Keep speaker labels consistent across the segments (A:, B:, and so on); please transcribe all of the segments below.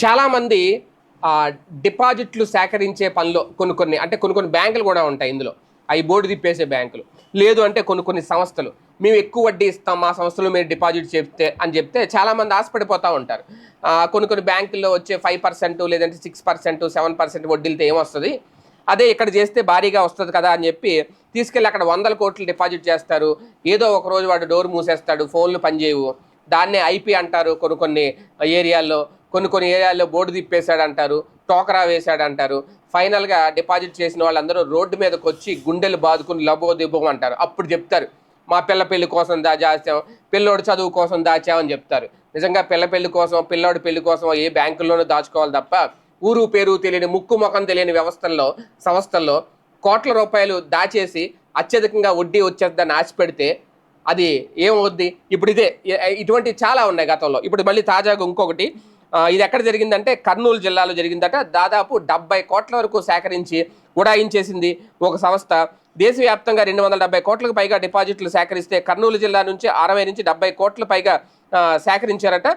A: చాలామంది డిపాజిట్లు సేకరించే పనిలో కొన్ని కొన్ని అంటే కొన్ని కొన్ని బ్యాంకులు కూడా ఉంటాయి ఇందులో. అవి బోర్డు తిప్పేసే బ్యాంకులు. లేదు అంటే కొన్ని కొన్ని సంస్థలు. మేము ఎక్కువ వడ్డీ ఇస్తాం మా సంస్థలో మీరు డిపాజిట్ చెప్తే అని చెప్తే చాలామంది ఆశపడిపోతూ ఉంటారు. కొన్ని కొన్ని బ్యాంకుల్లో వచ్చే ఫైవ్ పర్సెంట్ లేదంటే సిక్స్ పర్సెంట్ సెవెన్ పర్సెంట్ వడ్డీలతో ఏమొస్తుంది? అదే ఇక్కడ చేస్తే భారీగా వస్తుంది కదా అని చెప్పి తీసుకెళ్ళి అక్కడ వందల కోట్లు డిపాజిట్ చేస్తారు. ఏదో ఒక రోజు వాడు డోర్ మూసేస్తాడు ఫోన్లు పనిచేయవు. దాన్నే ఐపీ అంటారు కొన్ని కొన్ని ఏరియాల్లో. కొన్ని కొన్ని ఏరియాల్లో బోర్డు తిప్పేశాడు అంటారు టోకరా వేశాడు అంటారు ఫైనల్గా డిపాజిట్ చేసిన వాళ్ళందరూ రోడ్డు మీదకి వచ్చి గుండెలు బాదుకుని లబో దిబ్బం అంటారు. అప్పుడు చెప్తారు మా పిల్ల పెళ్ళి కోసం దా దాచాం పిల్లోడు చదువు కోసం దాచామని చెప్తారు. నిజంగా పిల్ల పెళ్ళి కోసం పిల్లోడి పెళ్ళి కోసం ఏ బ్యాంకుల్లోనూ దాచుకోవాలి తప్ప ఊరు పేరు తెలియని ముక్కు ముఖం తెలియని వ్యవస్థల్లో సంస్థల్లో కోట్ల రూపాయలు దాచేసి అత్యధికంగా వడ్డీ వచ్చేద్దని ఆశ పెడితే అది ఏమవుద్ది? ఇప్పుడు ఇదే ఇటువంటి చాలా ఉన్నాయి గతంలో. ఇప్పుడు మళ్ళీ తాజాగా ఇంకొకటి ఇది ఎక్కడ జరిగిందంటే కర్నూలు జిల్లాలో జరిగిందట. దాదాపు డెబ్బై కోట్ల వరకు సేకరించి ఉడాయించేసింది ఒక సంస్థ. దేశవ్యాప్తంగా రెండు వందల డెబ్బై కోట్లకు పైగా డిపాజిట్లు సేకరిస్తే కర్నూలు జిల్లా నుంచి అరవై నుంచి డెబ్బై కోట్ల పైగా సేకరించారట.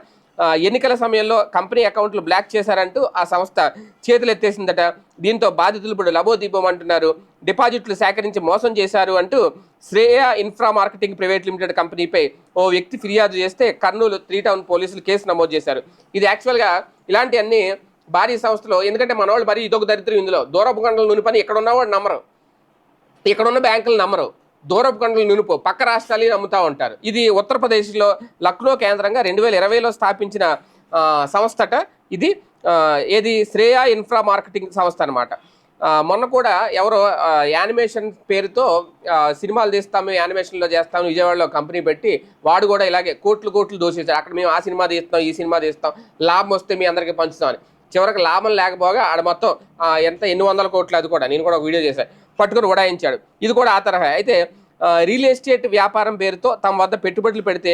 A: ఎన్నికల సమయంలో కంపెనీ అకౌంట్లు బ్లాక్ చేశారంటూ ఆ సంస్థ చేతులు ఎత్తేసిందట దీంతో బాధితులు ఇప్పుడు లబోదీపం అంటున్నారు. డిపాజిట్లు సేకరించి మోసం చేశారు అంటూ Shreya infra marketing private limited కంపెనీపై ఓ వ్యక్తి ఫిర్యాదు చేస్తే కర్నూలు త్రీ టౌన్ పోలీసులు కేసు నమోదు చేశారు. ఇది యాక్చువల్గా ఇలాంటి అన్ని భారీ సంస్థలు ఎందుకంటే మన వాళ్ళు మరి ఇదొక దరిద్రం ఇందులో. దూరపు గంటల నూనె పని ఇక్కడ ఉన్నవాడు నమ్మరు. ఇక్కడ ఉన్న బ్యాంకులు నమ్మరు. దూరపు గంటలు నునుపు పక్క రాష్ట్రాలని నమ్ముతూ ఉంటారు. ఇది ఉత్తరప్రదేశ్లో లక్నో కేంద్రంగా రెండు వేల ఇరవైలో స్థాపించిన సంస్థట. ఇది ఏది? శ్రేయ ఇన్ఫ్రా మార్కెటింగ్ సంస్థ అనమాట మొన్న కూడా ఎవరో యానిమేషన్ పేరుతో సినిమాలు తీస్తాము యానిమేషన్లో చేస్తాము విజయవాడలో కంపెనీ పెట్టి వాడు కూడా ఇలాగే కోట్లు కోట్లు దోషించారు అక్కడ మేము ఆ సినిమా తీస్తాం ఈ సినిమా తీస్తాం లాభం వస్తే మీ అందరికీ పంచుతామని. చివరికి లాభం లేకపోగా ఆడ మొత్తం ఎంత ఎన్ని వందల కోట్లు అది కూడా నేను కూడా ఒక వీడియో చేశాను పట్టుకుని ఉడాయించాడు. ఇది కూడా ఆ తరహా. అయితే రియల్ ఎస్టేట్ వ్యాపారం పేరుతో తమ వద్ద పెట్టుబడులు పెడితే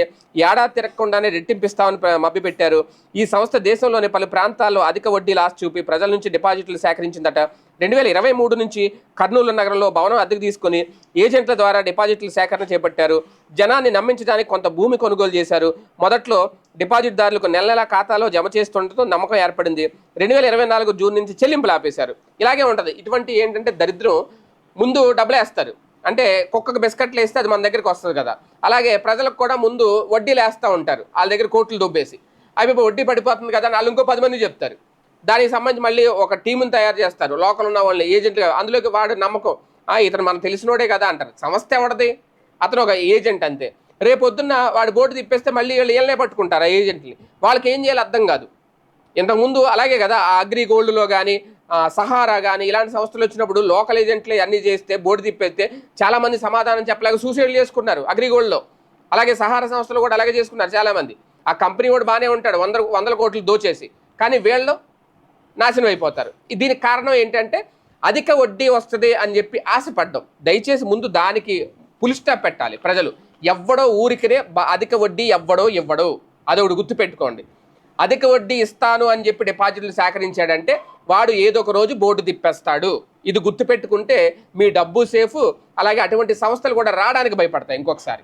A: ఏడాది తిరగకుండానే రెట్టింపిస్తామని మభ్యపెట్టారు. ఈ సంస్థ దేశంలోని పలు ప్రాంతాల్లో అధిక వడ్డీ లాస్ చూపి ప్రజల నుంచి డిపాజిట్లు సేకరించిందట. రెండు వేల ఇరవై మూడు నుంచి కర్నూలు నగరంలో భవనం అద్దెకు తీసుకుని ఏజెంట్ల ద్వారా డిపాజిట్ల సేకరణ చేపట్టారు. జనాన్ని నమ్మించడానికి కొంత భూమి కొనుగోలు చేశారు. మొదట్లో డిపాజిట్దారులకు నెల నెల ఖాతాలో జమ చేస్తుండటంతో నమ్మకం ఏర్పడింది. రెండు వేల ఇరవై నాలుగు జూన్ నుంచి చెల్లింపులు ఆపేశారు. ఇలాగే ఉంటుంది. ఇటువంటి ఏంటంటే దరిద్రం ముందు డబ్బులు వేస్తారు అంటే కుక్కకు బిస్కెట్లు వేస్తే అది మన దగ్గరికి వస్తుంది కదా. అలాగే ప్రజలకు కూడా ముందు వడ్డీలు వేస్తూ ఉంటారు. వాళ్ళ దగ్గర కోట్లు దొబ్బేసి. అవి వడ్డీ పడిపోతుంది కదా అని వాళ్ళు ఇంకో పది మంది చెప్తారు. దానికి సంబంధించి మళ్ళీ ఒక టీముని తయారు చేస్తారు. లోకల్ ఉన్న వాళ్ళని ఏజెంట్లు అందులోకి వాడు నమ్మకం. "ఆ, ఇతను మనకు తెలిసినోడే కదా అంటారు. సంస్థ ఎవడది అతను ఒక ఏజెంట్ అంతే. రేపు పొద్దున్న వాడు బోర్డు తిప్పేస్తే మళ్ళీ వీళ్ళు ఏళ్ళనే పట్టుకుంటారు ఆ ఏజెంట్ని వాళ్ళకి ఏం చేయాలి అర్థం కాదు. ఇంతకుముందు అలాగే కదా ఆ అగ్రి గోల్డ్లో కానీ సహారా కానీ ఇలాంటి సంస్థలు వచ్చినప్పుడు లోకల్ ఏజెంట్లు అన్నీ చేస్తే బోర్డు తిప్పేస్తే చాలామంది సమాధానం చెప్పలేక సూసైడ్ చేసుకున్నారు అగ్రిగోల్డ్లో. అలాగే సహారా సంస్థలు కూడా అలాగే చేసుకున్నారు చాలామంది ఆ కంపెనీ కూడా బాగానే ఉంటాడు వంద వందల కోట్లు దోచేసి. కానీ వీళ్ళు నాశనం అయిపోతారు. దీనికి కారణం ఏంటంటే అధిక వడ్డీ వస్తుంది అని చెప్పి ఆశపడ్డం. దయచేసి ముందు దానికి పులి స్టాప్ పెట్టాలి ప్రజలు. ఎవ్వడో ఊరికినే అధిక వడ్డీ ఎవ్వడో ఇవ్వడో. అదొకటి గుర్తుపెట్టుకోండి. అధిక వడ్డీ ఇస్తాను అని చెప్పి డిపాజిట్లు సేకరించాడంటే వాడు ఏదో ఒక రోజు బోర్డు తిప్పేస్తాడు. ఇది గుర్తుపెట్టుకుంటే మీ డబ్బు సేఫ్ అలాగే అటువంటి సంస్థలు కూడా రావడానికి భయపడతాయి ఇంకొకసారి.